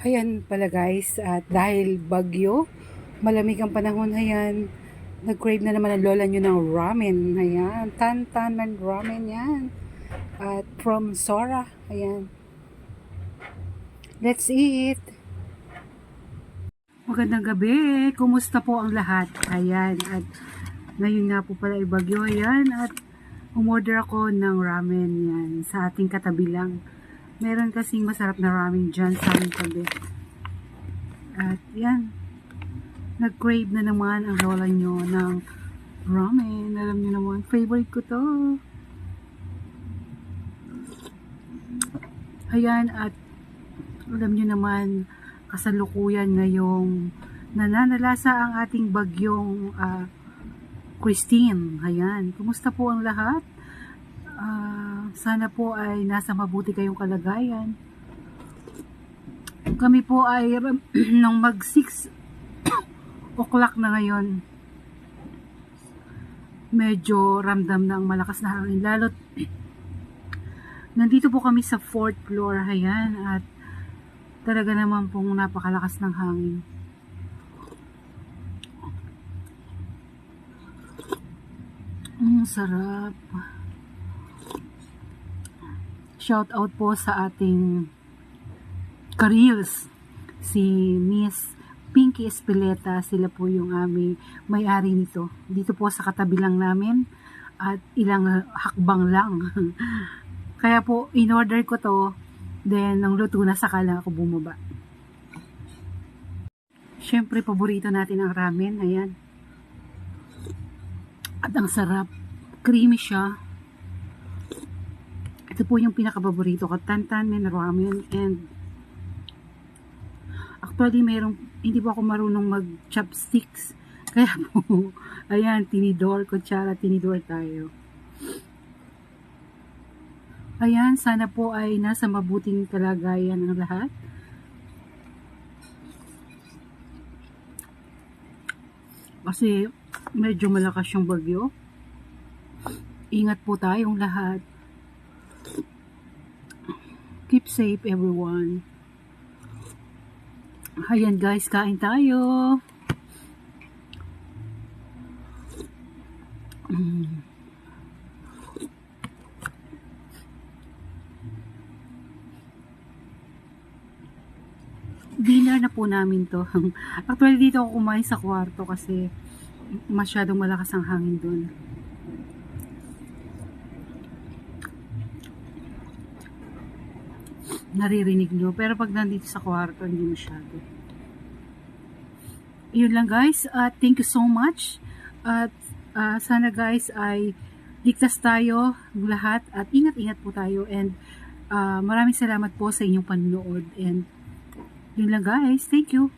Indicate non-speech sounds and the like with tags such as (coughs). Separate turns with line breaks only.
Ayan pala guys, at dahil bagyo, malamig ang panahon, ayan, nag-crave na naman ang lola nyo ng ramen, ayan, tan-tan man ramen yan, at from Sora, ayan. Let's eat! Magandang gabi, kumusta po ang lahat? Ayan, at ngayon nga po pala ay bagyo, ayan, at umorder ako ng ramen yan, sa ating katabi lang. Meron kasing masarap na ramen dyan sa aming tabi. At yan, nag-crave na naman ang lola nyo ng ramen. Alam nyo naman, favorite ko to. Ayan, at alam nyo naman, kasalukuyan ngayong nananalasa ang ating bagyong ah, Christine. Ayan, kumusta po ang lahat? Sana po ay nasa mabuti kayong kalagayan. Kami po ay (clears throat) nung mag 6 (coughs) o'clock na ngayon, medyo ramdam na ang malakas na hangin. Lalo't (clears throat) nandito po kami sa fourth floor, ayan, at talaga naman pong napakalakas ng hangin. Mm, sarap. Shout out po sa ating Karils, si Miss Pinky Espileta, sila po yung aming may-ari nito. Dito po sa katabi lang namin at ilang hakbang lang. (laughs) Kaya po, in-order ko to, then nang luto na saka lang ako bumaba. Siyempre, paborito natin ang ramen. Ayan. At ang sarap. Creamy siya. Ito po yung pinakapaborito ko. Tantan men ramen and actually mayroong hindi po ako marunong mag chopsticks. (laughs) Kaya po, ayan, tinidor, kutsara, tinidor tayo. Ayan, sana po ay nasa mabuting kalagayan ang lahat. Kasi medyo malakas yung bagyo. Ingat po tayong lahat. Keep safe everyone. Ayan guys, kain tayo. Mm. Dinner na po namin to. (laughs) Actually dito ako kumain sa kwarto kasi masyadong malakas ang hangin doon. Naririnig nyo. Pero pag nandito sa kwarto, hindi masyado. Yun lang guys. At thank you so much. At uh, sana guys ay ligtas tayo lahat at ingat-ingat po tayo. And uh, maraming salamat po sa inyong panonood. And yun lang guys. Thank you.